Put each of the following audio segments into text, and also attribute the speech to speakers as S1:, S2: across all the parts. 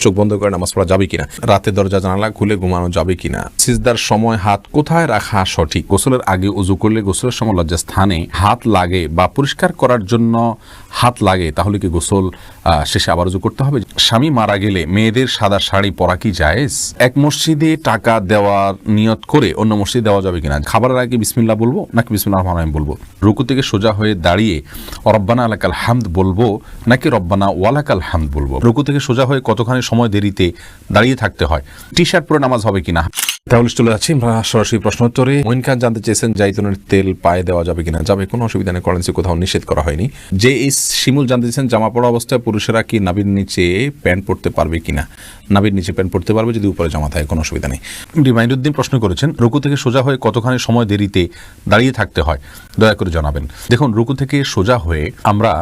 S1: চোখ বন্ধ করে নামাজ পড়া যাবে কিনা? রাতে দরজা জানালা খুলে ঘুমানো যাবে কিনা? সিজদার সময় হাত কোথায় রাখা সঠিক? গোসলের আগে উজু করলে গোসলের সময় লজ্জা স্থানে হাত লাগে বা পরিষ্কার করার জন্য হাত লাগে, তাহলে কি গোসল শেষে আবার উজু করতে হবে? স্বামী মারা গেলে মেয়েদের সাদা শাড়ি পরা কি জায়েজ? এক মসজিদে টাকা দেওয়ার নিয়ত করে অন্য মসজিদে দেওয়া যাবে কিনা? খাবারের আগে বিসমিল্লাহ বলব নাকি বিসমিল্লাহ রহমান রহিম বলব? রুকু থেকে সোজা হয়ে দাঁড়িয়ে রব্বানা আলাকাল হামদ বলব নাকি রব্বানা ওয়ালাকাল হামদ বলব? রুকু থেকে সোজা হয়ে কতখানি সময় দেরিতে দাঁড়িয়ে থাকতে হয়? টি শার্ট পরে নামাজ হবে কিনা? তাহলে চলে যাচ্ছি আমরা সরাসরি প্রশ্ন উত্তরে মইন খান জানতে চেয়েছেন জাইতুনের তেল পায়ে দেওয়া যাবে কিনা। যাবে, কোনো অসুবিধা নেই করেন্সি কোথাও নিষেধ করা হয়নি। যে এই শিমুল জানতে চেয়েছেন, জামা পড়া অবস্থায় পুরুষেরা কি নাবির নিচে প্যান্ট পরতে পারবে কিনা? নাবির নিচে প্যান্ট পরতে পারবে যদি উপরে জামা থাকে, কোনো অসুবিধা নেই। রিমাইন্ডুদ্দিন প্রশ্ন করেছেন, রুকু থেকে সোজা হয়ে কতখানি সময় দেরিতে দাঁড়িয়ে থাকতে হয়? দয়া করে জানাবেন। দেখুন, রুকু থেকে সোজা হয়ে আমরা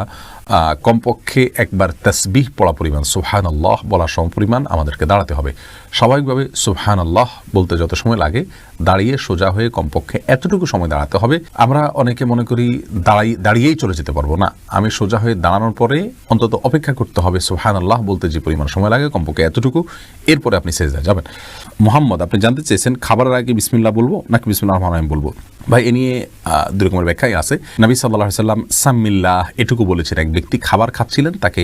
S1: কমপক্ষে একবার তসবিহ পড়া পরিমাণ সুবহান আল্লাহ বলার সম পরিমাণ আমাদেরকে দাঁড়াতে হবে। স্বাভাবিকভাবে সুবহান আল্লাহ বলতে যত সময় লাগে, দাঁড়িয়ে সোজা হয়ে কমপক্ষে এতটুকু সময় দাঁড়াতে হবে। আমরা অনেকে মনে করি দাঁড়াই, দাঁড়িয়েই চলে যেতে পারব না। আমি সোজা হয়ে দাঁড়ানোর পরে অন্তত অপেক্ষা করতে হবে সুবহান আল্লাহ বলতে যে পরিমাণ সময় লাগে, কমপক্ষে এতটুকু। এরপরে আপনি সেজদা যাবেন। মোহাম্মদ, আপনি জানতে চেয়েছেন, খাবারের আগে বিসমিল্লাহ বলব নাকি বিসমিল্লাহ রহমান আমি বলব? ভাই, এ নিয়ে দুই রকমের ব্যাখ্যাই আছে। নবী সাল্লাহ সাল্লাম সাম্মিল্লাহ, এটুকু বলেছেন এক ব্যক্তি খাবার খাচ্ছিলেন, তাকে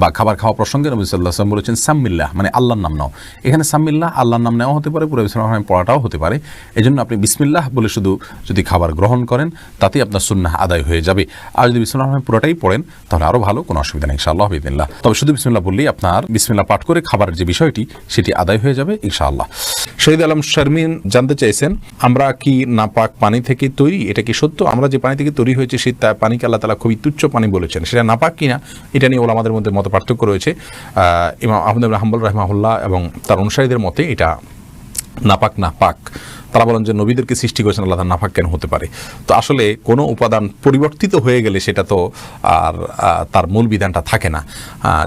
S1: বা খাবার খাওয়া প্রসঙ্গে নবী সাল্লাহ সাল্লাম বলেছেন, সাম্মিল্লাহ মানে আল্লাহর নাম নাও। এখানে সাম্মিল্লাহ, আল্লাহর নাম নেওয়া হতে পারে, পুরো বিসমিল্লাহ রহমান পড়াটাও হতে পারে। এই জন্য আপনি বিসমিল্লাহ বলে শুধু যদি খাবার গ্রহণ করেন, তাতেই আপনার সুন্নাহ আদায় হয়ে যাবে। আর যদি বিসমিল্লাহ পুরোটাই পড়েন, তাহলে আরও ভালো, কোনো অসুবিধা নেই, ইনশাআল্লাহ বিদিল্লাহ তবে শুধু বিসমিল্লাহ বললেই আপনার বিসমিল্লাহ পাঠ করে খাবারের যে বিষয়টি, সেটি আদায় হয়ে যাবে, ইনশাআল্লাহ। শহীদ আলম শারমিন জানতে চাইছেন, আমরা কি নাপাক পানি থেকে তৈরি? এটা কি সত্য? আমরা যে পানি থেকে তৈরি হয়েছে সেই পানিকে আল্লাহ তালা খুবই তুচ্ছ পানি বলেছেন, সেটা নাপাক কিনা, এটা নিয়ে ওলামাদের মধ্যে মত পার্থক্য রয়েছে। ইমাম আহমদ হাম্বুল রহমাহুল্লাহ এবং তার অনুসারীদের মতে এটা নাপাক না পাক। তারা বলেন যে নবীদেরকে সৃষ্টি করেছেন আল্লাহ নাপাক কেন হতে পারে? তো আসলে কোনো উপাদান পরিবর্তিত হয়ে গেলে সেটা তো আর তার মূল বিধানটা থাকে না।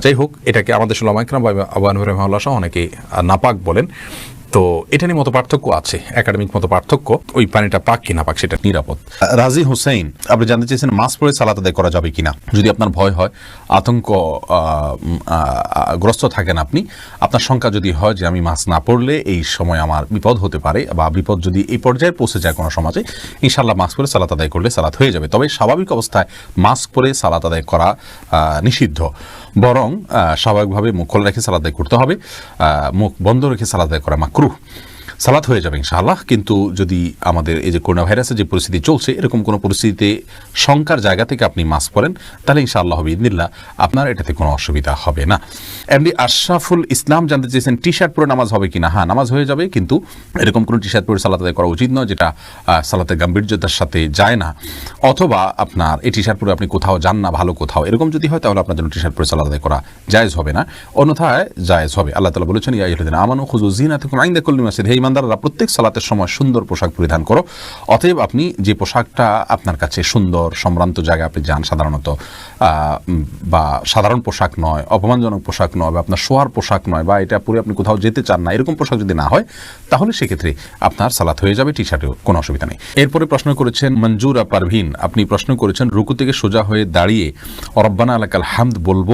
S1: যাই হোক, এটাকে আমাদের সাল্লামাইকরাম বা আবান রহমাল্লাহ সহ অনেকে নাপাক বলেন। তো এটা নিয়ে মতো পার্থক্য আছে একাডেমিক মতো পার্থক্য। ওই পানিটা পাক কিনা পাক, সেটা নিরাপদ। রাজি হোসেন আপনি জানতে চেয়েছেন মাস পরে সালাত আদায় করা যাবে কিনা। যদি আপনার ভয় হয়, আতঙ্ক গ্রস্ত থাকেন আপনি, আপনার শঙ্কা যদি হয় যে আমি মাছ না পড়লে এই সময় আমার বিপদ হতে পারে, বা বিপদ যদি এই পর্যায়ে পৌঁছে যায় কোনো সমাজে ইনশাল্লাহ মাস্ক পরে সালাত আদায় করলে সালাত হয়ে যাবে। তবে স্বাভাবিক অবস্থায় মাস্ক পরে সালাত আদায় করা নিষিদ্ধ। বরং স্বাভাবিকভাবে মুখ খোলা রেখে সালাদাই করতে হবে। মুখ বন্ধ রেখে সালাদাই করা মাকরুহ। সালাত হয়ে যাবে ইনশাআল্লাহ। কিন্তু যদি আমাদের এই যে করোনা ভাইরাসের যে পরিস্থিতি চলছে, এরকম কোনো পরিস্থিতিতে শঙ্কার জায়গা থেকে আপনি মাস্ক পরেন তাহলে ইনশাআল্লাহ হবে ইদিল্লাহ আপনার এটাতে কোনো অসুবিধা হবে না। এমনি আশরাফুল ইসলাম জানতে চেয়েছেন টি শার্ট পরে নামাজ হবে কিনা? হ্যাঁ নামাজ হয়ে যাবে, কিন্তু এরকম কোনো টি শার্ট পরে সালাত আদায় করা উচিত নয়, যেটা সালাতের গাম্ভীর্যতার সাথে যায় না। অথবা আপনার এই টি শার্ট পরে আপনি কোথাও যান না, ভালো কোথাও, এরকম যদি হয়, তাহলে আপনার জন্য টি শার্ট পরে সালাত আদায় করা জায়েজ হবে না। অন্যথায় জায়েজ হবে। আল্লাহ তালা বলেছেন, ইয়া আমানু খুজু জিনা থেকে কল্লি মাসিদ হে ইমানদাররা প্রত্যেক সালাতের সময় সুন্দর পোশাক পরিধান করো। অতএব আপনি যে পোশাকটা আপনার কাছে সুন্দর, সম্ভ্রান্ত জায়গায় আপনি যান সাধারণত বা সাধারণ পোশাক নয়, অপমানজনক পোশাক নয়, বা আপনার শোয়ার পোশাক নয়, বা এটা পরে আপনি কোথাও যেতে চান না, এরকম পোশাক যদি না হয়, তাহলে সেক্ষেত্রে আপনার সালাত হয়ে যাবে টি শার্টেও কোনো অসুবিধা নেই। এরপরে প্রশ্ন করেছেন, মঞ্জুরা পারভিন, আপনি প্রশ্ন করেছেন, রুকু থেকে সোজা হয়ে দাঁড়িয়ে রব্বানা আলাকাল হামদ বলব,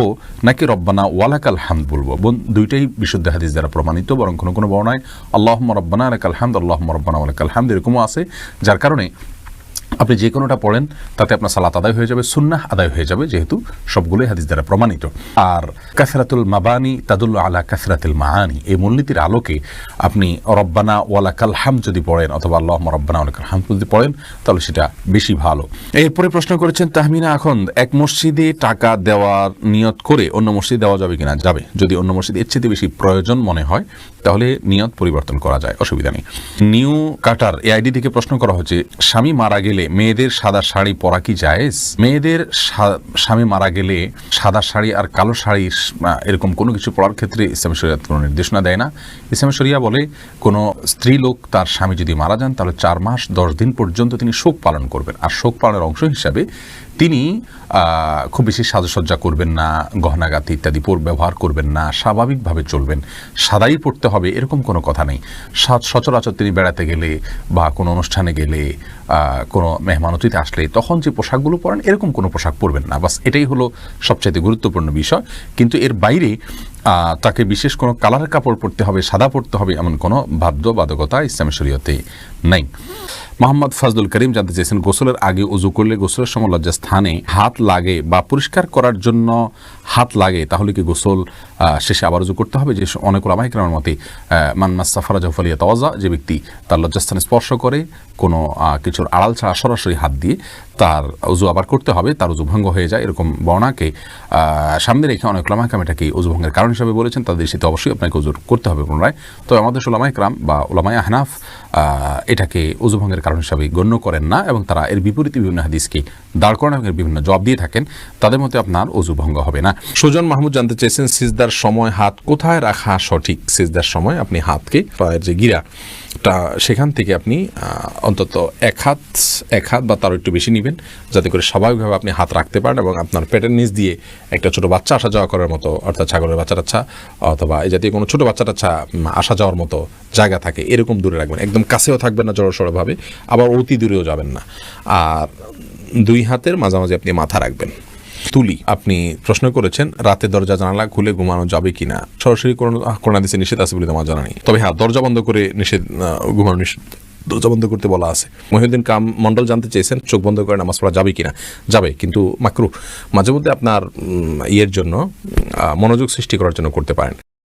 S1: নাকি রব্বানা ওয়ালাকাল হামদ বলব? দুইটাই বিশুদ্ধ হাদিস দ্বারা প্রমাণিত, বরং কোনো কোনো বর্ণায় আল্লাহ রব্বানা আলাকাল হামদ রব্বানা ওয়ালাকাল হামদ এরকমও আছে যার কারণে আপনি যে কোনোটা পড়েন, তাতে আপনার সালাত আদায় হয়ে যাবে, সুন্নাহ আদায় হয়ে যাবে, যেহেতু সবগুলোই হাদিস দ্বারা প্রমাণিত। আর কাসরাতুল মাবানি তাদুল্ল আলা কাসরাতুল মাহানি এই মূলনীতির আলোকে আপনি রব্বানা ওয়ালা কালহাম যদি পড়েন, অথবা আল্লাহ রব্বানা ওয়ালা কালহাম যদি পড়েন, তাহলে সেটা বেশি ভালো। এরপরে প্রশ্ন করেছেন, তাহমিনা এখন এক মসজিদে টাকা দেওয়ার নিয়ত করে অন্য মসজিদে দেওয়া যাবে কিনা? যাবে। যদি অন্য মসজিদে এর চেয়ে বেশি প্রয়োজন মনে হয়, তাহলে নিয়ত পরিবর্তন করা যায়, অসুবিধা নেই। নিউ কাটার এই আইডি থেকে প্রশ্ন করা হচ্ছে, স্বামী মারা গেলে মেয়েদের সাদা শাড়ি পরা কি জায়েজ? মেয়েদের স্বামী মারা গেলে সাদা শাড়ি আর কালো শাড়ি এরকম কোনো কিছু পড়ার ক্ষেত্রে ইসলামী শরিয়াত কোনো নির্দেশনা দেয় না। ইসলামী শরিয়া বলে, কোনো স্ত্রী লোক তার স্বামী যদি মারা যান, তাহলে চার মাস দশ দিন পর্যন্ত তিনি শোক পালন করবেন। আর শোক পালনের অংশ হিসাবে তিনি খুব বেশি সাজসজ্জা করবেন না, গহনাগাতি ইত্যাদি ব্যবহার করবেন না, স্বাভাবিকভাবে চলবেন, সাদাই পড়তে হবে, এরকম কোনো কথা নেই। সচরাচর তিনি বেড়াতে গেলে বা কোনো অনুষ্ঠানে গেলে কোনো মেহমান অতিথি আসলে তখন যে পোশাকগুলো পরেন, এরকম কোনো পোশাক পরবেন না। বাস এটাই হলো সবচাইতে গুরুত্বপূর্ণ বিষয়। কিন্তু এর বাইরে তাকে বিশেষ কোনো কালারের কাপড় পরতে হবে, সাদা পরতে হবে, এমন কোনো বাধ্যবাধকতা ইসলামী শরীয়তে নেই। মোহাম্মদ ফাজলুল করিম জানতে চেয়েছেন, গোসলের আগে উজু করলে গোসলের সময় লজ্জা স্থানে হাত লাগে বা পরিষ্কার করার জন্য হাত লাগে, তাহলে কি গোসল শেষে আবার উজু করতে হবে? যে অনেক ওলামাইকরামের মতে মান্নাস সাফারা জফলিয়া তওয়াজা যে ব্যক্তি তার লজ্জাস্থানে স্পর্শ করে, কোনো কিছুর আড়াল ছাড়া সরাসরি হাত দিয়ে তার উজু আবার করতে হবে, তার উজু ভঙ্গ হয়ে যায়, এরকম বর্ণাকে সামনে রেখে অনেক ওলামাইকাম এটাকে উজু ভঙ্গের কারণ হিসাবে বলেছেন, তাদের সেটা অবশ্যই আপনাকে উজু করতে হবে পুনরায়। তো আমাদের ওলামাইকরাম বা ওলামাই আহনাফ এটাকে উজু ভঙ্গের কারণ হিসাবে গণ্য করেন না এবং তারা এর বিপরীতে বিভিন্ন হাদিসকে দাঁড় করানো এবং বিভিন্ন জবাব দিয়ে থাকেন। তাদের মতে আপনার অজু ভঙ্গ হবে না। সুজন মাহমুদ জানতে চেয়েছেন সিজদার সময় হাত কোথায় রাখা সঠিক? সিজদার সময় আপনি হাতকে পায়ের যে গিরা তা সেখান থেকে আপনি অন্তত এক হাত এক হাত বা তারও একটু বেশি নেবেন যাতে করে স্বাভাবিকভাবে আপনি হাত রাখতে পারেন এবং আপনার পেটের নিচ দিয়ে একটা ছোট বাচ্চা আসা যাওয়া করার মতো অর্থাৎ ছাগলের বাচ্চা টাচ্চা অথবা এই জাতীয় কোনো ছোটো বাচ্চা উম, আসা যাওয়ার মতো জায়গা থাকে এরকম দূরে রাখবেন। একদম কাছেও থাকবেন না জড়সড়ভাবে আবার অতি দূরেও যাবেন না। আর দুই হাতের মাঝামাঝি আপনি মাথা রাখবেন। তুলি। আপনি প্রশ্ন করেছেন, রাতে দরজা জানালা খুলে ঘুমানো যাবে কিনা। সরাসরি কোনো দিচ্ছে নিষেধ আছে বলে আমার জানা নেই। তবে হ্যাঁ দরজা বন্ধ করে নিষেধ ঘুমানো নিষেধ, দরজা বন্ধ করতে বলা আছে। মহিউদ্দিন কাম মন্ডল জানতে চেয়েছেন, চোখ বন্ধ করে নামাজ পড়া যাবে কিনা। যাবে, কিন্তু মাকরু মাঝে মধ্যে আপনার ইয়ের জন্য মনোযোগ সৃষ্টি করার জন্য করতে পারেন।